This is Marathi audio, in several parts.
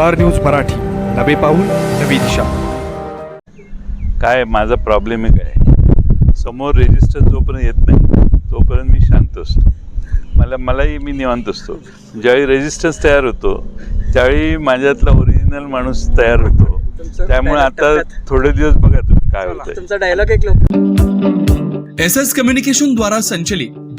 Star news Marathi. नवे पाऊल नवी दिशा. काय माझा प्रॉब्लेम आहे. काय समोर रेजिस्टर जोपर्यंत येत नाही तोपर्यंत मी शांत असतो. मला मलाही मी निवांत असतो. ज्यावेळी रेजिस्टन्स तयार होतो त्यावेळी माझ्यातला ओरिजिनल माणूस तयार होतो. त्यामुळे आता. थोडे दिवस बघा तुम्ही काय होतंय. तुमचा डायलॉग एक लोक एस एस कम्युनिकेशन द्वारा संचलित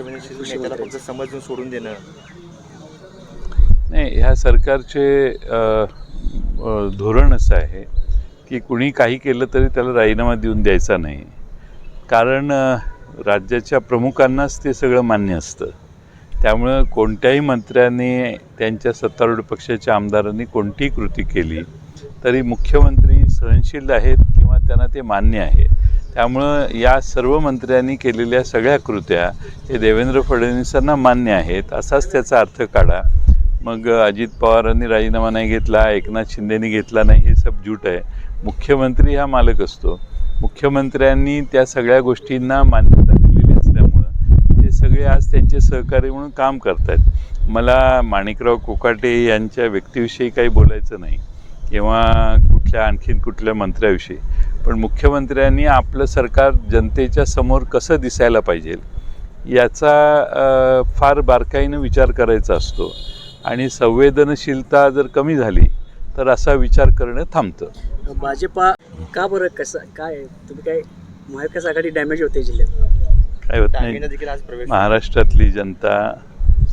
एका नेत्याला फक्त समजून सोडून देणं. नाही ह्या सरकारचे धोरण असं आहे की कुणी काही केलं तरी त्याला राजीनामा देऊन द्यायचा नाही. कारण राज्याच्या प्रमुखांनाच ते सगळं मान्य असतं. त्यामुळं कोणत्याही मंत्र्याने त्यांच्या सत्तारूढ पक्षाच्या आमदारांनी कोणतीही कृती केली तरी मुख्यमंत्री सहनशील आहेत किंवा त्यांना ते मान्य आहे. त्यामुळं या सर्व मंत्र्यांनी केलेल्या सगळ्या कृत्या हे देवेंद्र फडणवीसांना मान्य आहेत असाच त्याचा अर्थ काढा. मग अजित पवारांनी राजीनामा नाही घेतला एकनाथ शिंदेनी घेतला नाही हे सब झूट आहे. मुख्यमंत्री हा मालक असतो. मुख्यमंत्र्यांनी त्या सगळ्या गोष्टींना मान्यता दिलेली असल्यामुळं ते सगळे आज त्यांचे सहकारी म्हणून काम करत आहेत मला माणिकराव कोकाटे यांच्या व्यक्तीविषयी काही बोलायचं नाही किंवा कुठल्या आणखीन कुठल्या मंत्र्याविषयी. पण मुख्यमंत्र्यांनी आपलं सरकार जनतेच्या समोर कसं दिसायला पाहिजे याचा फार बारकाईनं विचार करायचा असतो. आणि संवेदनशीलता जर कमी झाली तर असा विचार करणं थांबतं. भाजपा का बरं कसं काय तुम्ही काय महाविकास आघाडी डॅमेज होते जिल्ह्यात? काय होत नाही. देखील आज प्रवेश महाराष्ट्रातली जनता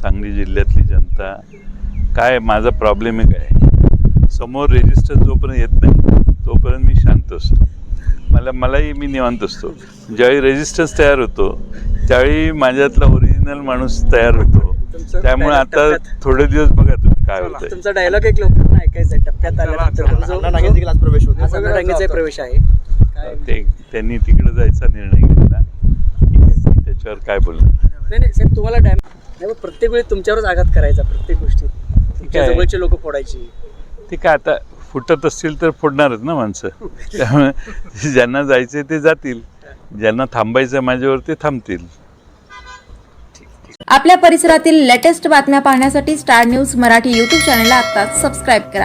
सांगली जिल्ह्यातली जनता काय माझा प्रॉब्लेम आहे काय? समोर रेजिस्टर जोपर्यंत येत नाही तोपर्यंत मी शांत असतो. मला मलाही मी निवांत असतो. ज्यावेळी रेजिस्टन्स तयार होतो त्यावेळी माझ्यातला ओरिजिनल माणूस तयार होतो. त्यामुळे आता. थोडे दिवस बघा तुम्ही काय होतंय. तुमचा डायलॉग एक लोकांना ऐकायचा आहे. टप्प्यात आल्यानंतर प्रवेश होतो आहे. काय ते त्यांनी तिकडे जायचा निर्णय घेतला. ठीक आहे मी त्याच्यावर काय बोलणार? नाही नाही साहेब तुम्हाला डॅम नाही प्रत्येक वेळी तुमच्यावरच आघात करायचा प्रत्येक गोष्टीत. तुमच्या आहे. जवळचे लोक फोडायची. ते काय आता फुटत असतील तर फोडणारच ना माणसं. त्यामुळे ज्यांना जायचे ते जातील. ज्यांना थांबायचं माझ्यावर ते थांबतील. आपल्या परिसरातील लेटेस्ट बातम्या पाहण्यासाठी स्टार न्यूज मराठी यूट्यूब चॅनलला आत्ताच सबस्क्राईब करा.